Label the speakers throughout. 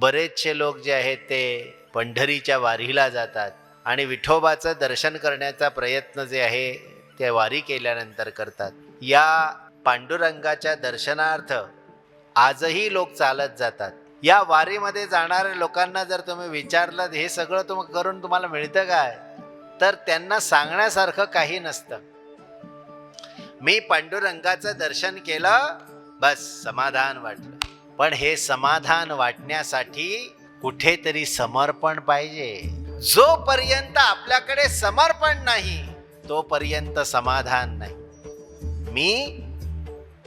Speaker 1: बरेचसे लोक जे आहेत ते पंढरीच्या वारीला जातात आणि विठोबाचं दर्शन करण्याचा प्रयत्न जे आहे ते वारी केल्यानंतर करतात. या पांडुरंगाच्या दर्शनार्थ आजही लोक चालत जातात. या वारीमध्ये जाणाऱ्या लोकांना जर तुम्ही विचारलं हे सगळं तुम करून तुम्हाला मिळतं काय? तर त्यांना सांगण्यासारखं काही नसतं. मी पांडुरंगाचं दर्शन केलं बस समाधान वाटलं. पण हे समाधान वाटण्यासाठी कुठेतरी समर्पण पाहिजे. जोपर्यंत आपल्याकडे समर्पण नाही तोपर्यंत समाधान नाही. मी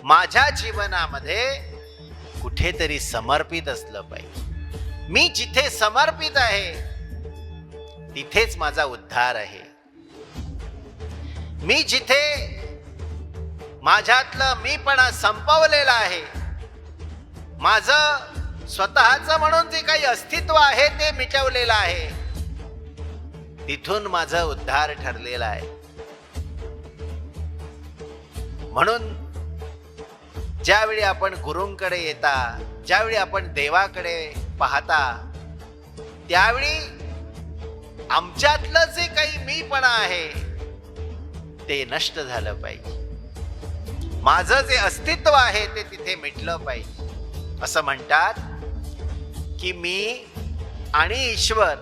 Speaker 1: माझ्या जीवनामध्ये कुठेतरी समर्पित असलं पाहिजे. मी जिथे समर्पित आहे तिथेच माझा उद्धार आहे. मी जिथे माझ्यातलं मीपणा संपवलेला आहे माझं स्वतःच म्हणून जे काही अस्तित्व आहे ते मिटवलेलं आहे. तिथून माझा उद्धार ठरलेला आहे. म्हणून ज्यावेळी आपण गुरुंकडे येता ज्यावेळी आपण देवाकडे पाहता त्यावेळी आमच्यातलं जे काही मीपणा आहे ते नष्ट झालं पाहिजे. माझं जे अस्तित्व आहे ते तिथे मिटलं पाहिजे. असं म्हणतात की मी आणि ईश्वर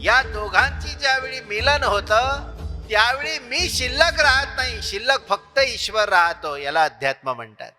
Speaker 1: या दोघांची ज्यावेळी मिलन होतं त्यावेळी मी शिल्लक राहत नाही. शिल्लक फक्त ईश्वर राहतो याला अध्यात्म म्हणतात.